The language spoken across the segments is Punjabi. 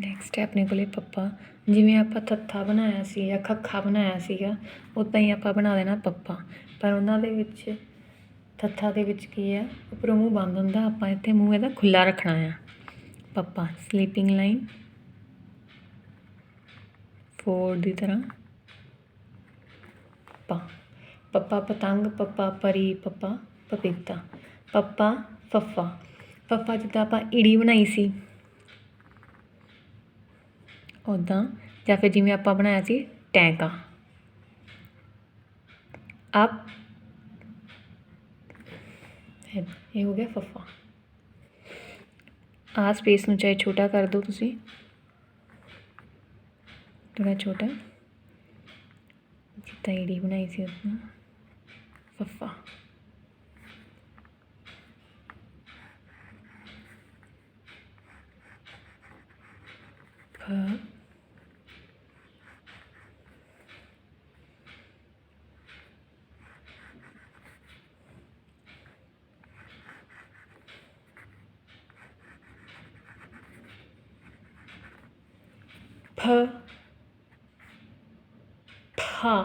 ਨੈਕਸਟ ਹੈ ਆਪਣੇ ਕੋਲ ਪੱਪਾ ਜਿਵੇਂ ਆਪਾਂ ਥੱਥਾ ਬਣਾਇਆ ਸੀ ਜਾਂ ਖੱਖਾ ਬਣਾਇਆ ਸੀਗਾ ਉੱਦਾਂ ਹੀ ਆਪਾਂ ਬਣਾ ਦੇਣਾ ਪੱਪਾ ਪਰ ਉਹਨਾਂ ਦੇ ਵਿੱਚ ਥੱਥਾ ਦੇ ਵਿੱਚ ਕੀ ਹੈ, ਉੱਪਰੋਂ ਮੂੰਹ ਬੰਦ ਹੁੰਦਾ, ਆਪਾਂ ਇੱਥੇ ਮੂੰਹ ਇਹਦਾ ਖੁੱਲਾ ਰੱਖਣਾ ਆ। ਪੱਪਾ ਸਲੀਪਿੰਗ ਲਾਈਨ ਫੋਰ ਦੀ ਤਰ੍ਹਾਂ। ਪੱਪਾ ਪੱਪਾ ਪਤੰਗ ਪੱਪਾ ਪਰੀ ਪੱਪਾ ਪਪੀਤਾ। ਪੱਪਾ ਫੱਫਾ। ਫੱਫਾ ਜਿੱਦਾਂ ਆਪਾਂ ਈੜੀ ਬਣਾਈ ਸੀ। ਉੱਦਾਂ ਜਾਂ ਫਿਰ ਜਿਵੇਂ ਆਪਾਂ ਬਣਾਇਆ ਸੀ, ਟੈਂਕਾ। ਅਪ ਇਹ ਹੋ ਗਿਆ ਫੱਫਾ। ਆ ਸਪੇਸ ਨੂੰ ਚਾਹੇ ਛੋਟਾ ਕਰ ਦਿਓ ਤੁਸੀਂ। ਥੋੜਾ ਛੋਟਾ। ਜਿੱਦਾਂ ਈੜੀ ਬਣਾਈ ਸੀ ਉਸਨੂੰ ਫੱਫਾ। ਫ ਪ ਪਾ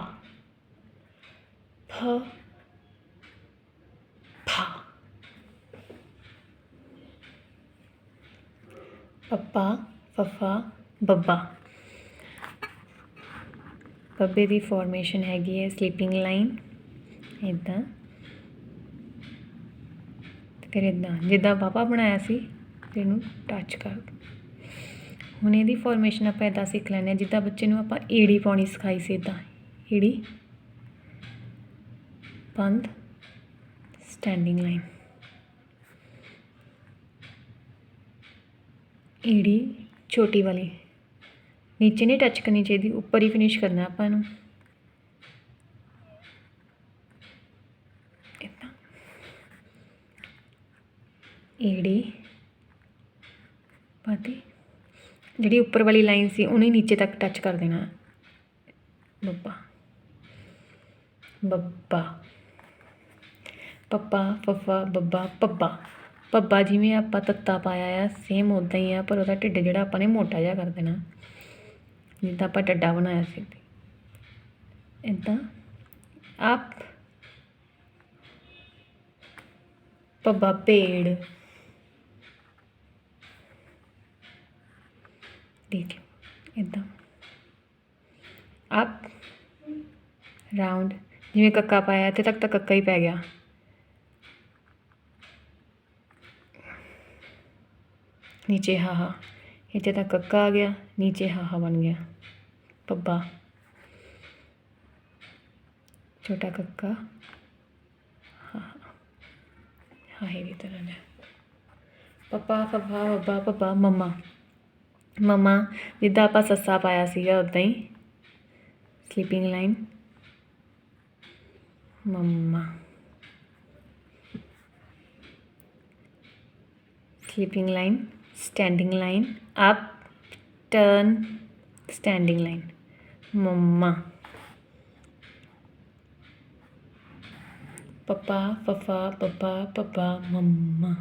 ਪ ਪਾ ਪਪਾ, ਫਫਾ, ਬੱਬਾ। ਬੱਬੇ ਦੀ ਫਾਰਮੇਸ਼ਨ ਹੈਗੀ ਹੈ ਸਲੀਪਿੰਗ ਲਾਈਨ ਇਦਾਂ ਫਿਰ ਇਦਾਂ ਜਿੱਦਾਂ ਬਾਬਾ ਬਣਾਇਆ ਸੀ ਇਹਨੂੰ ਟੱਚ ਕਰ। ਹੁਣ ਇਹਦੀ ਫੋਰਮੇਸ਼ਨ ਆਪਾਂ ਇਦਾਂ ਸਿੱਖ ਲੈਂਦੇ ਹਾਂ, ਜਿੱਦਾਂ ਬੱਚੇ ਨੂੰ ਆਪਾਂ ਈੜੀ ਪਾਉਣੀ ਸਿਖਾਈ ਸੀ ਇਦਾਂ ਈੜੀ ਬੰਦ ਸਟੈਂਡਿੰਗ ਲਾਈਨ ਈੜੀ ਛੋਟੀ ਵਾਲੀ। ਨੀਚੇ ਨਹੀਂ ਟੱਚ ਕਰਨੀ ਚਾਹੀਦੀ, ਉੱਪਰ ਹੀ ਫਿਨਿਸ਼ ਕਰਨਾ ਆਪਾਂ ਨੂੰ। ਇਦਾਂ ਈੜੀ ਪਾਤੀ। ਜਿਹੜੀ ਉੱਪਰ ਵਾਲੀ ਲਾਈਨ ਸੀ, ਉਹਨੇ ਨੀਚੇ ਤੱਕ ਟੱਚ ਕਰ ਦੇਣਾ। ਬੱਬਾ। ਬੱਬਾ। ਪੱਪਾ, ਫੱਫਾ, ਬੱਬਾ, ਪੱਬਾ। ਪੱਬਾ ਜਿਵੇਂ ਆਪਾਂ ਤੱਤਾ ਪਾਇਆ ਆ ਸੇਮ ਉਦਾਂ ਹੀ ਆ, ਪਰ ਉਹਦਾ ਢਿੱਡ ਜਿਹੜਾ ਆਪਾਂ ਨੇ ਮੋਟਾ ਜਿਹਾ ਕਰ ਦੇਣਾ। ਜਿੱਦਾਂ ਆਪਾਂ ਡੱਡਾ ਬਣਾਇਆ ਸੀ। ਇਦਾਂ ਆਪ। ਪੱਬਾ ਪੇੜ ਦੇਖ ਲਓ ਇਦਾਂ ਅਪ ਰਾਉਂਡ ਜਿਵੇਂ ਕੱਕਾ ਪਾਇਆ ਇੱਥੇ ਤੱਕ ਤਾਂ ਕੱਕਾ ਹੀ ਪੈ ਗਿਆ ਨੀਚੇ ਹਾਹਾ ਇੱਥੇ ਤੱਕ ਕੱਕਾ ਆ ਗਿਆ ਨੀਚੇ ਹਾਹਾ ਬਣ ਗਿਆ ਪੱਬਾ ਛੋਟਾ ਕੱਕਾ ਹਾਂ ਹਾਹੇ ਦੀ ਤਰ੍ਹਾਂ ਹੈ ਪੱਪਾ ਪੱਪਾ ਬੱਬਾ ਪੱਪਾ ਮੰਮਾ ਮਮਾ ਜਿੱਦਾਂ ਆਪਾਂ ਸੱਸਾ ਪਾਇਆ ਸੀਗਾ ਉਦਾਂ ਹੀ ਸਲੀਪਿੰਗ ਲਾਈਨ ਮਮਾ sleeping line standing line up turn standing line ਮਮਾ ਪਪਾ ਪਪਾ ਪਪਾ ਪਪਾ ਮਮਾ